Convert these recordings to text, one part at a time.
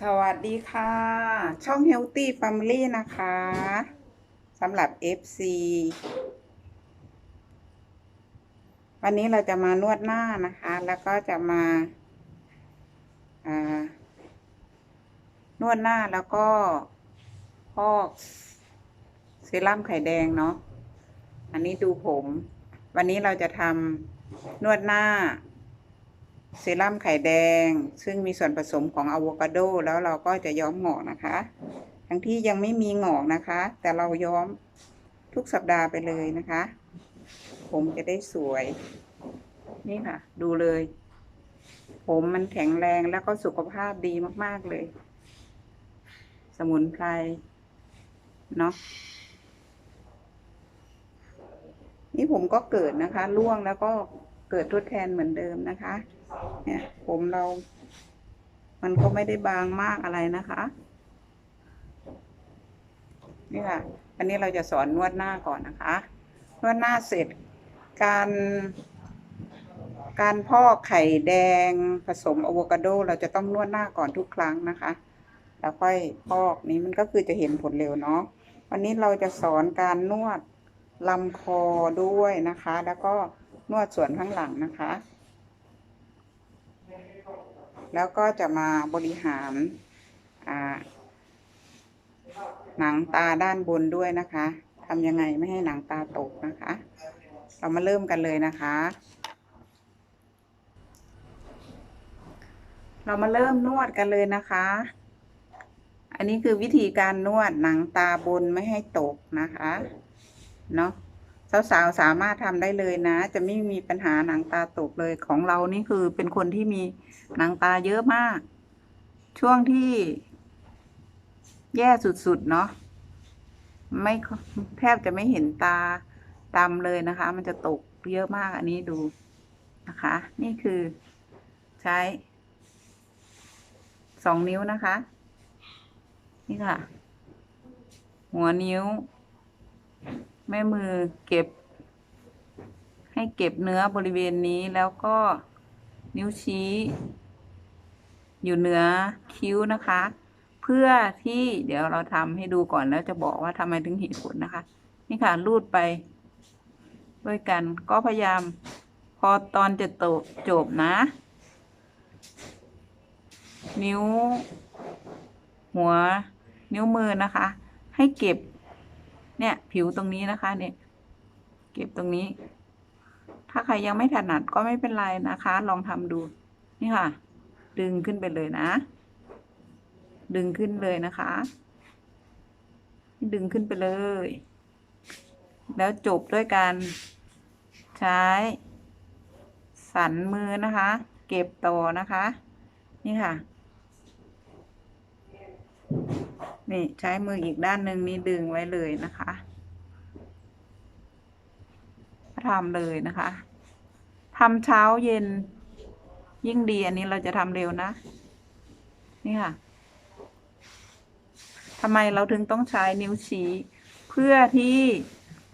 สวัสดีค่ะ ช่อง Healthy Family นะคะสำหรับ FC วันนี้เราจะมานวดหน้านะคะ แล้วก็จะมาอ่านวดหน้าแล้วก็พอกเซรั่มไข่แดงเนาะอันนี้ดูผม วันนี้เราจะทำนวดหน้า เซรั่มไข่แดง ซึ่งมีส่วนผสมของอะโวคาโด แล้วเราก็จะย้อมหงอกนะคะ ทั้งที่ยังไม่มีหงอกนะคะ แต่เราย้อมทุกสัปดาห์ไปเลยนะคะ ผมจะได้สวย นี่ค่ะ ดูเลย ผมมันแข็งแรงแล้วก็สุขภาพดีมาก ๆ เลย สมุนไพร เนาะนี่ผมก็เกิดนะคะร่วงแล้วก็เกิดทดแทนเหมือนเดิมนะคะ เนี่ย ผมเรา มันก็ไม่ได้บางมากอะไรนะคะ นี่ค่ะ อันนี้เราจะสอนนวดหน้าก่อนนะคะ นวดหน้าเสร็จการ การพอกไข่แดงผสมอะโวคาโด เราจะต้องนวดหน้าก่อนทุกครั้งนะคะแล้วค่อยพอกนี้มันก็คือจะเห็นผลเร็วเนาะวันนี้เราจะสอนการนวดลำคอด้วยนะคะ แล้วก็นวดส่วนข้างหลังนะคะ แล้วก็จะมาบริหารหนังตาด้านบนด้วยนะคะทำยังไงไม่ให้หนังตาตกนะคะ เรามาเริ่มกันเลยนะคะ เรามาเริ่มนวดกันเลยนะคะ อันนี้คือวิธีการนวดหนังตาบนไม่ให้ตกนะคะ เนาะ สาวๆสามารถทำได้เลยนะ จะไม่มีปัญหาหนังตาตกเลยของเรานี่คือเป็นคนที่มีหนังตาเยอะมาก ช่วงที่ แย่สุดๆเนาะไม่แทบจะไม่เห็นตาดำเลยนะคะ มันจะตกเยอะมากอันนี้ดูนะคะ นี่คือใช้สองนิ้วนะคะ นี่ค่ะ หัวนิ้ว แม่มือเก็บ ให้เก็บเนื้อบริเวณนี้แล้วก็นิ้วชี้ อยู่เหนือคิ้วนะคะ เพื่อที่เดี๋ยวเราทำให้ดูก่อนแล้วจะบอกว่าทำไมถึงเห็นผลนะคะ นี่ค่ะรูดไป ด้วยกันก็พยายาม พอตอนจะตจบนะ นิ้ว หัว นิ้วมือนะคะ ให้เก็บ เนี่ย ผิวตรงนี้นะคะ เนี่ย เก็บตรงนี้ ถ้าใครยังไม่ถนัดก็ไม่เป็นไรนะคะ ลองทำดู นี่ค่ะ ดึงขึ้นไปเลยนะ ดึงขึ้นเลยนะคะ ดึงขึ้นไปเลย แล้วจบด้วยการใช้สันมือนะคะ เก็บต่อนะคะ นี่ค่ะ นี่ใช้มืออีกด้านหนึ่งนี่ดึงไว้เลยนะคะทำเลยนะคะทำเช้าเย็น ยิ่งดีอันนี้เราจะทำเร็วนะ นี่ค่ะทำไมเราถึงต้องใช้นิ้วชี้ เพื่อที่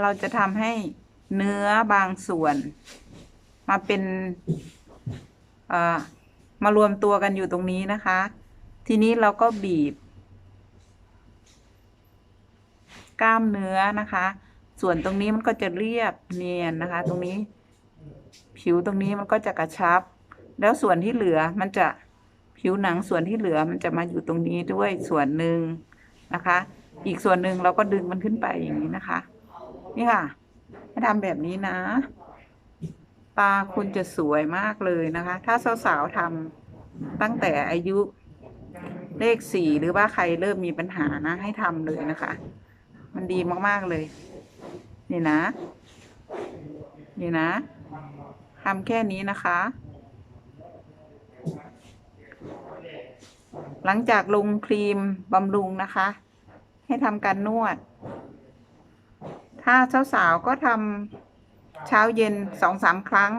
เราจะทำให้เนื้อบางส่วน มาเป็นเอ่อมารวมตัวกันอยู่ตรงนี้นะคะ ทีนี้เราก็บีบ กล้ามเนื้อนะคะ ส่วนตรงนี้มันก็จะเรียบเนียนนะคะ ตรงนี้ ผิวตรงนี้มันก็จะกระชับ แล้วส่วนที่เหลือมันจะผิวหนังส่วนที่เหลือมันจะมาอยู่ตรงนี้ด้วยส่วนหนึ่งนะคะ อีกส่วนหนึ่งเราก็ดึงมันขึ้นไปอย่างนี้นะคะ นี่ค่ะ ให้ทำแบบนี้นะ ตาคุณจะสวยมากเลยนะคะ ถ้าสาวๆทำตั้งแต่อายุเลขสี่หรือว่าใครเริ่มมีปัญหานะให้ทำเลยนะคะ มันดีมากๆเลย นี่นะ นี่นะทำแค่นี้นะคะ หลังจากลงครีมบำรุงนะคะ ให้ทำการนวด ถ้าสาวๆก็ทำเช้าเย็นสองสามครั้ง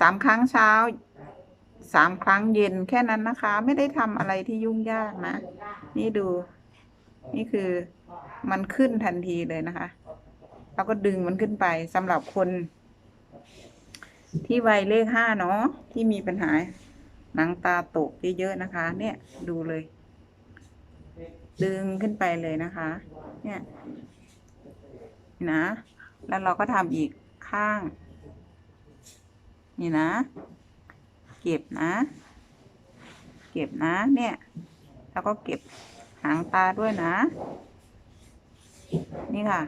สามครั้งเช้าสามครั้งเย็นแค่นั้นนะคะ ไม่ได้ทำอะไรที่ยุ่งยากนะ นี่ดู นี่คือ มันขึ้นทันทีเลยนะคะ เราก็ดึงมันขึ้นไปสำหรับคน ที่วัยเลขห้าเนาะที่มีปัญหาหนังตาตกเยอะๆนะคะ เนี่ยดูเลย ดึงขึ้นไปเลยนะคะ เนี่ยนะ แล้วเราก็ทำอีกข้าง นี่นะ เก็บนะ เก็บนะ เนี่ย แล้วก็เก็บหางตาด้วยนะ นี่ค่ะ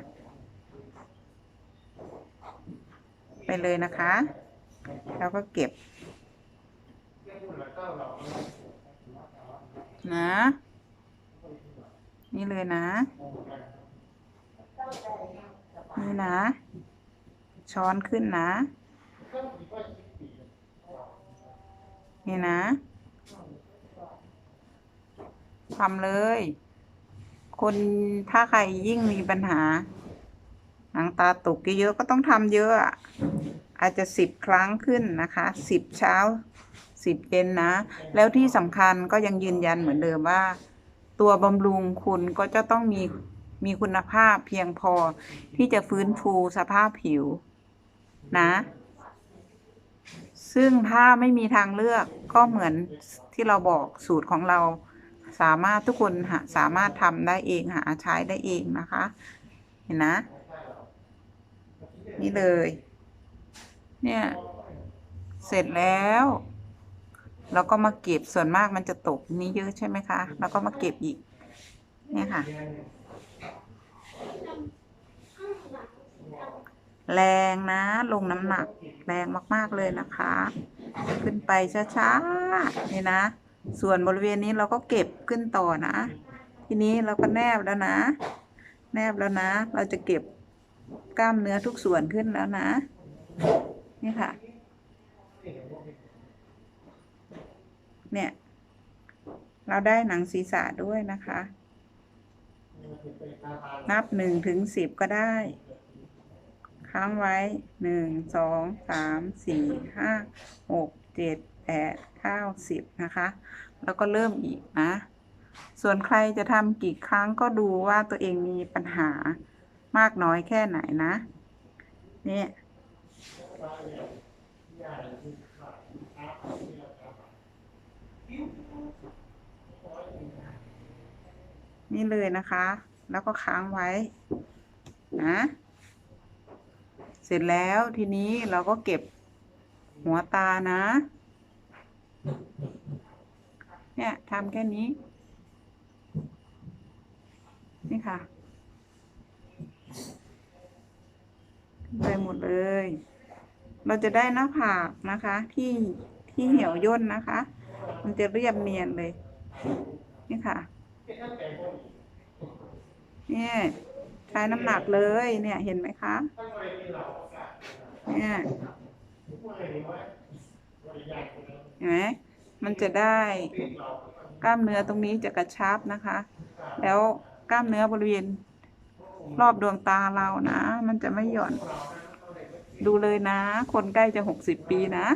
ไปเลยนะคะ แล้วก็เก็บ นะ นี่เลยนะ นี่นะ ช้อนขึ้นนะ นี่นะทำเลย คนถ้าใครยิ่งมีปัญหาหนังตาตกเยอะๆก็ต้องทำเยอะอาจจะสิบครั้งขึ้นนะคะสิบเช้าสิบเย็นนะ แล้วที่สำคัญก็ยังยืนยันเหมือนเดิมว่า ตัวบำรุงคุณก็จะต้องมีมีคุณภาพเพียงพอที่จะฟื้นฟูสภาพผิวนะ ซึ่งถ้าไม่มีทางเลือกก็เหมือนที่เราบอกสูตรของเรา สามารถทุกคนหาสามารถทำได้เองหาใช้ได้เองนะคะ เห็นนะ นี่เลย เนี่ยเสร็จแล้วเราก็มาเก็บส่วนมากมันจะตกนี้เยอะใช่ไหมคะ แล้วก็มาเก็บอีก เนี่ยค่ะ แรงนะ ลงน้ำหนัก แรงมาก ๆ เลยนะคะ ขึ้นไปช้า ๆ นี่นะ ส่วนบริเวณนี้เราก็เก็บขึ้นต่อนะ ทีนี้เราก็แนบแล้วนะ แนบแล้วนะ เราจะเก็บกล้ามเนื้อทุกส่วนขึ้นแล้วนะ นี่ค่ะ เนี่ย เราได้หนังศีรษะด้วยนะคะ นับหนึ่งถึงสิบก็ได้ ค้างไว้หนึ่งสองสามสี่ห้าหกเจ็ด ดเก้าสิบนะคะ แล้วก็เริ่มอีกนะ ส่วนใครจะทำกี่ครั้งก็ดูว่าตัวเองมีปัญหามากน้อยแค่ไหนนะเนี่ยนี่เลยนะคะ แล้วก็ค้างไว้นะ เสร็จแล้วทีนี้เราก็เก็บหัวตานะ เนี่ยทำแค่นี้ นี่ค่ะไปหมดเลย เราจะได้หน้าผากนะคะ ที่ที่เหี่ยวย่นนะคะ มันจะเรียบเนียนเลย นี่ค่ะ เนี่ยใช้น้ำหนักเลยเนี่ยเห็นไหมคะ เนี่ย เห็นไหมมันจะได้กล้ามเนื้อตรงนี้จะกระชับนะคะ แล้วกล้ามเนื้อบริเวณรอบดวงตาเรานะ มันจะไม่หย่อน ดูเลยนะ คนใกล้จะหกสิบปีนะ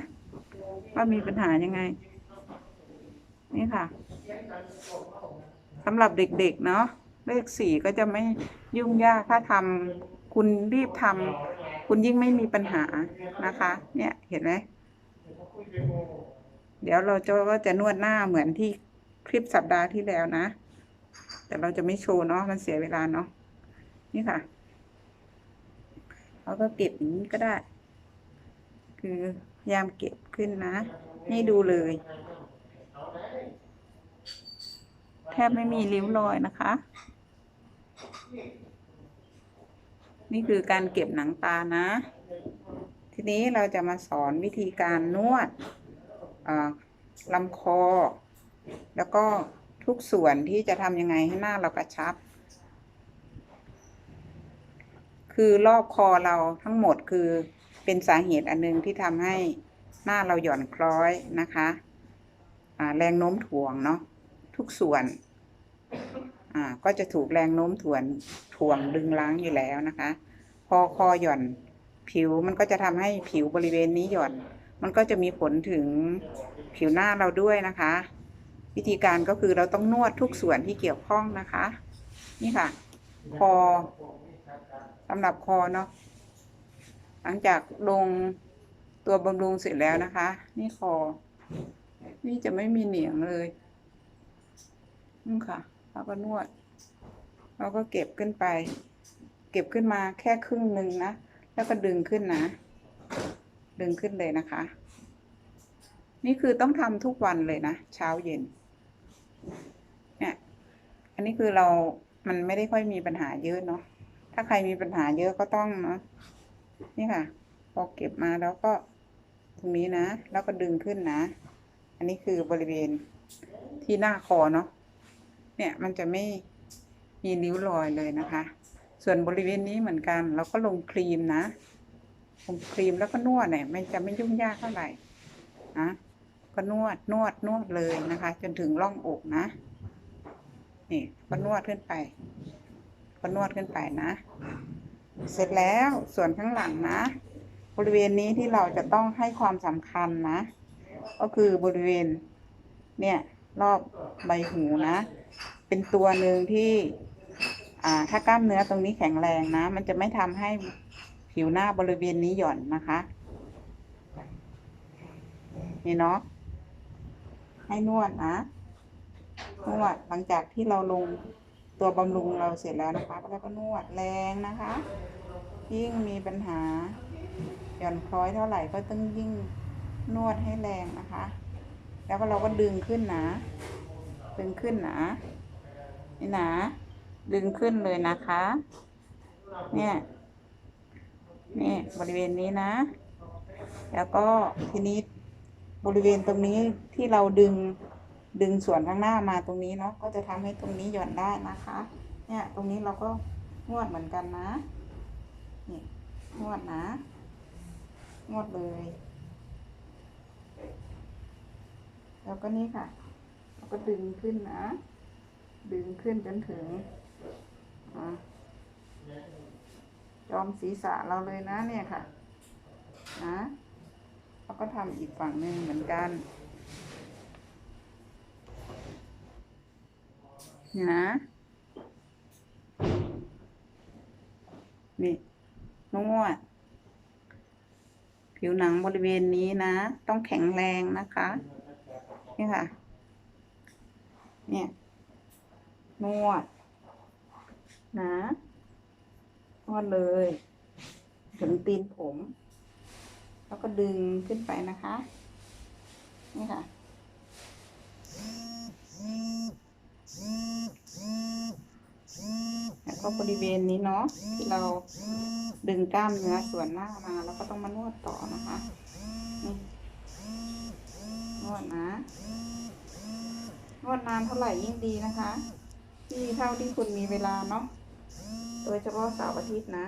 ว่ามีปัญหายังไง นี่ค่ะสำหรับเด็กๆเนาะเลขสี่ก็จะไม่ยุ่งยากถ้าทำคุณรีบทำคุณยิ่งไม่มีปัญหานะคะ เนี่ยเห็นไหม เดี๋ยวเราจะก็จะนวดหน้าเหมือนที่คลิปสัปดาห์ที่แล้วนะ แต่เราจะไม่โชว์เนาะมันเสียเวลาเนาะนี่ค่ะเราก็เก็บอย่างนี้ก็ได้ คือพยายามเก็บขึ้นนะ ให้ดูเลย แทบไม่มีริ้วรอยนะคะ นี่คือการเก็บหนังตานะ ทีนี้เราจะมาสอนวิธีการนวด ลำคอ แล้วก็ทุกส่วนที่จะทำยังไงให้หน้าเรากระชับ คือรอบคอเราทั้งหมดคือเป็นสาเหตุอันหนึงที่ทำให้หน้าเราหย่อนคล้อยนะคะแรงโน้มถ่วงเนาะทุกส่วนก็จะถูกแรงโน้มถ่วงถ่วงดึงล้างอยู่แล้วนะคะ พอคอหย่อนผิวมันก็จะทำให้ผิวบริเวณนี้หย่อน มันก็จะมีผลถึงผิวหน้าเราด้วยนะคะ วิธีการก็คือเราต้องนวดทุกส่วนที่เกี่ยวข้องนะคะ นี่ค่ะ คอสำหรับคอเนาะหลังจากลงตัวบำรุงเสร็จแล้วนะคะ นี่คอ นี่จะไม่มีเหนียงเลยนี่ค่ะเราก็นวด เราก็เก็บขึ้นไป เก็บขึ้นมาแค่ครึ่งหนึ่งนะ แล้วก็ดึงขึ้นนะ ดึงขึ้นเลยนะคะ นี่คือต้องทำทุกวันเลยนะ เช้าเย็น เนี่ย อันนี้คือเรา มันไม่ได้ค่อยมีปัญหาเยอะเนาะ ถ้าใครมีปัญหาเยอะก็ต้องเนาะ นี่ค่ะ พอเก็บมาแล้วก็ตรงนี้นะ แล้วก็ดึงขึ้นนะ อันนี้คือบริเวณที่หน้าคอเนาะ เนี่ยมันจะไม่มีริ้วรอยเลยนะคะ ส่วนบริเวณนี้เหมือนกัน เราก็ลงครีมนะ ลงครีมแล้วก็นวดเนี่ยมันจะไม่ยุ่งยากเท่าไหร่นะก็นวดนวดนวดเลยนะคะ จนถึงร่องอกนะ นี่ก็นวดขึ้นไป ก็นวดขึ้นไปนะ เสร็จแล้วส่วนข้างหลังนะ บริเวณนี้ที่เราจะต้องให้ความสำคัญนะ ก็คือบริเวณ เนี่ยรอบใบหูนะ เป็นตัวหนึ่งที่ อ่า ถ้ากล้ามเนื้อตรงนี้แข็งแรงนะ มันจะไม่ทำให้ ผิวหน้าบริเวณนี้หย่อนนะคะ นี่เนาะให้นวดนะนวดหลังจากที่เราลงตัวบำรุงเราเสร็จแล้วนะคะแล้วก็นวดแรงนะคะ ยิ่งมีปัญหาหย่อนคล้อยเท่าไหร่ก็ต้องยิ่งนวดให้แรงนะคะ แล้วก็เราก็ดึงขึ้นนะดึงขึ้นนะนี่นะดึงขึ้นเลยนะคะ เนี่ย นี่บริเวณนี้นะ แล้วก็ทีนี้บริเวณตรงนี้ที่เราดึงดึงส่วนข้างหน้ามาตรงนี้เนาะก็จะทำให้ตรงนี้หย่อนได้นะคะ เนี่ย ตรงนี้เราก็นวดเหมือนกันนะนี่นวดนะนวดเลย แล้วก็นี่ค่ะ เราก็ดึงขึ้นนะ ดึงขึ้นจนถึงอ่าจอ มศีรษะเราเลยนะเนี่ยค่ะนะแล้วก็ทำอีกฝั่งหนึ่งเหมือนกันนะนี่นวดผิวหนังบริเวณนี้นะ ต้องแข็งแรงนะคะ นี่ค่ะ เนี่ย นวด นะ นวดเลยถึงตีนผม แล้วก็ดึงขึ้นไปนะคะ นี่ค่ะ แล้วก็บริเวณนี้เนาะที่เราดึงกล้ามเนื้อส่วนหน้ามา แล้วก็ต้องมานวดต่อนะคะนี่นวดนะ นวดนานเท่าไหร่ยิ่งดีนะคะ ที่เท่าที่คุณมีเวลาเนาะ โดยเฉพาะเสาร์อาทิตย์นะ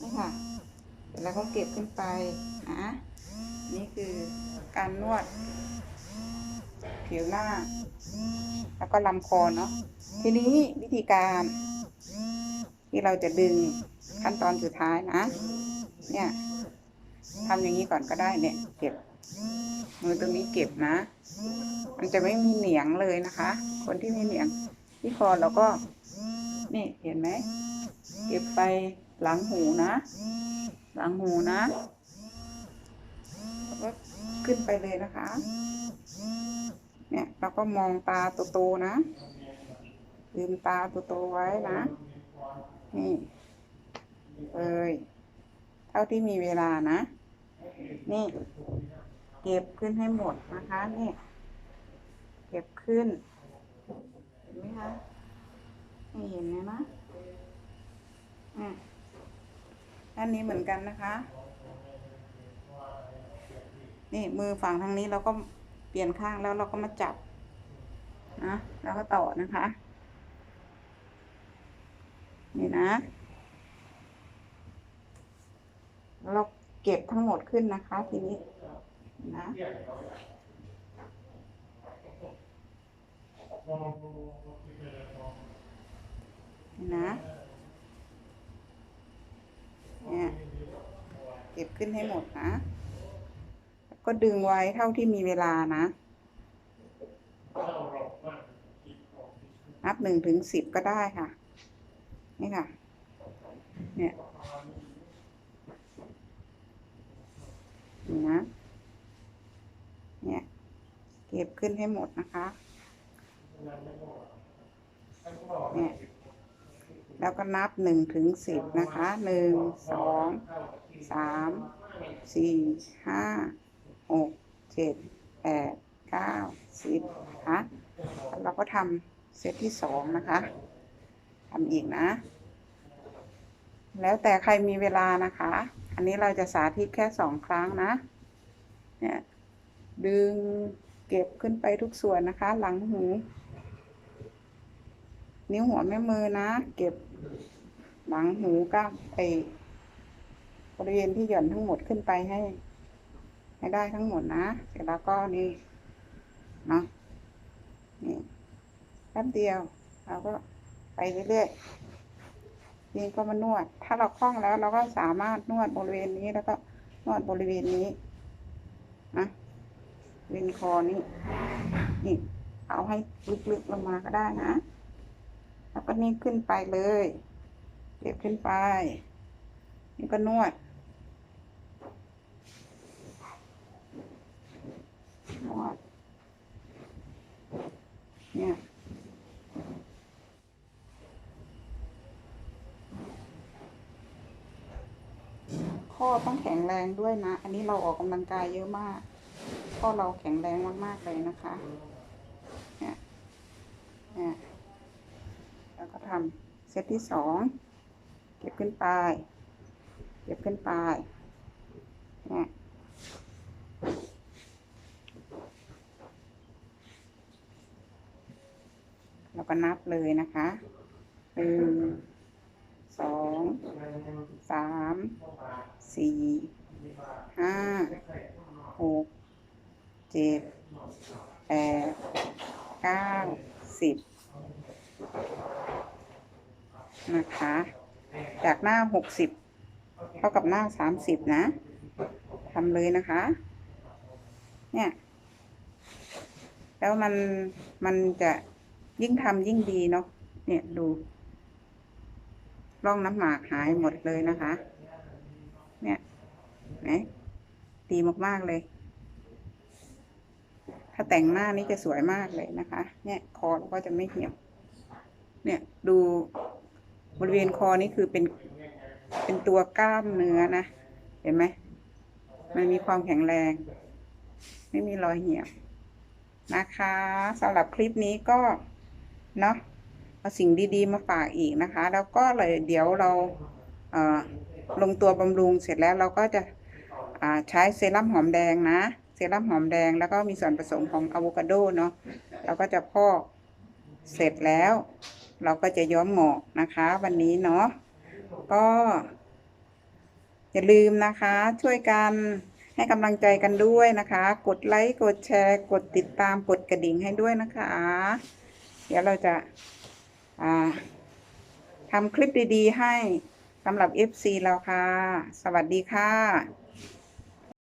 นี่ค่ะเสร็จแล้วก็เก็บขึ้นไปนะนี่คือการนวด ผิวหน้า แล้วก็ลำคอเนาะทีนี้วิธีการที่เราจะดึงขั้นตอนสุดท้ายนะ เนี่ยทำอย่างนี้ก่อนก็ได้เนี่ย เก็บ มือตรงนี้เก็บนะ มันจะไม่มีเหนียงเลยนะคะ คนที่มีเหนียงที่คอเราก็ นี่เห็นไหมเก็บไปหลังหูนะ หลังหูนะแล้วก็ขึ้นไปเลยนะคะ เนี่ยเราก็มองตาโตๆนะลืมตาโตๆไว้นะ นี่เอ้ยเท่าที่มีเวลานะ นี่ เก็บขึ้นให้หมดนะคะ นี่ เก็บขึ้น เห็นไหมคะ นี่เห็นไหมนะอืมอันนี้เหมือนกันนะคะ นี่มือฝั่งทางนี้เราก็เปลี่ยนข้างแล้วเราก็มาจับนะแล้วก็ต่อนะคะ นี่นะแล้วเราเก็บทั้งหมดขึ้นนะคะทีนี้นะ นะเนี่ยเก็บขึ้นให้หมดนะ ก็ดึงไว้เท่าที่มีเวลานะนับหนึ่งถึงสิบก็ได้ค่ะ นี่ค่ะ เนี่ยนะ เนี่ย เก็บขึ้นให้หมดนะคะ เนี่ย แล้วก็นับหนึ่งถึงสิบนะคะหนึ่งสองสามสี่ห้าหกเจ็ดแปดเก้าสิบนะคะเราก็ทำเซตที่สองนะคะทำอีกนะ แล้วแต่ใครมีเวลานะคะ อันนี้เราจะสาธิตแค่สองครั้งนะเนี่ยดึงเก็บขึ้นไปทุกส่วนนะคะ หลังหู นิ้วหัวแม่มือนะ เก็บหลังหูก้ามไปบริเวณที่หย่อนทั้งหมดขึ้นไปให้ ให้ได้ทั้งหมดนะ เสร็จแล้วก็นี่เนาะนี่แป๊บเดียวเราก็ไปเรื่อยๆนี่ก็มานวด ถ้าเราคล่องแล้ว เราก็สามารถนวดบริเวณนี้แล้วก็นวดบริเวณนี้นะเวนคอนี่นี่เอาให้ลึกๆลงมาก็ได้นะ แล้วก็นี่ขึ้นไปเลยเก็บขึ้นไป นี่ก็นวดนวด เนี่ยข้อต้องแข็งแรงด้วยนะ อันนี้เราออกกำลังกายเยอะมากข้อเราแข็งแรงมาก ๆ เลยนะคะ เนี่ยเนี่ย ก็ทำเซตที่สองเก็บขึ้นไป เก็บขึ้นไปเนี่ยเราก็นับเลยนะคะหนึ่งสองสามสี่ห้าหกเจ็ดแปดเก้าสิบ นะคะ จากหน้าหกสิบเท่ากับหน้าสามสิบนะทำเลยนะคะ เนี่ย แล้วมันมันจะยิ่งทำยิ่งดีเนาะเนี่ยดูร่องน้ำหมากหายหมดเลยนะคะ เนี่ยไหนดีมากๆเลย ถ้าแต่งหน้านี่จะสวยมากเลยนะคะ เนี่ยคอเราก็จะไม่เหี่ยว เนี่ยดู บริเวณคอนี่คือเป็นเป็นตัวกล้ามเนื้อนะ เห็นไหมมันมีความแข็งแรง ไม่มีรอยเหี่ยวนะคะสำหรับคลิปนี้ก็เนาะเอาสิ่งดีๆมาฝากอีกนะคะ แล้วก็เลยเดี๋ยวเราเลงตัวบำรุงเสร็จแล้วเราก็จะใช้เซรั่มหอมแดงนะ เซรั่มหอมแดงแล้วก็มีส่วนผสมของอะโวคาโดเนาะเราก็จะพอกเสร็จแล้ว เราก็จะย้อมหงอกนะคะ วันนี้เนาะก็ อย่าลืมนะคะ ช่วยกันให้กำลังใจกันด้วยนะคะ กดไลค์กดแชร์ กดติดตามกดกระดิ่งให้ด้วยนะคะ เดี๋ยวเราจะาทำคลิปดีๆ ให้สำหรับ FC เราค่ะ สวัสดีค่ะ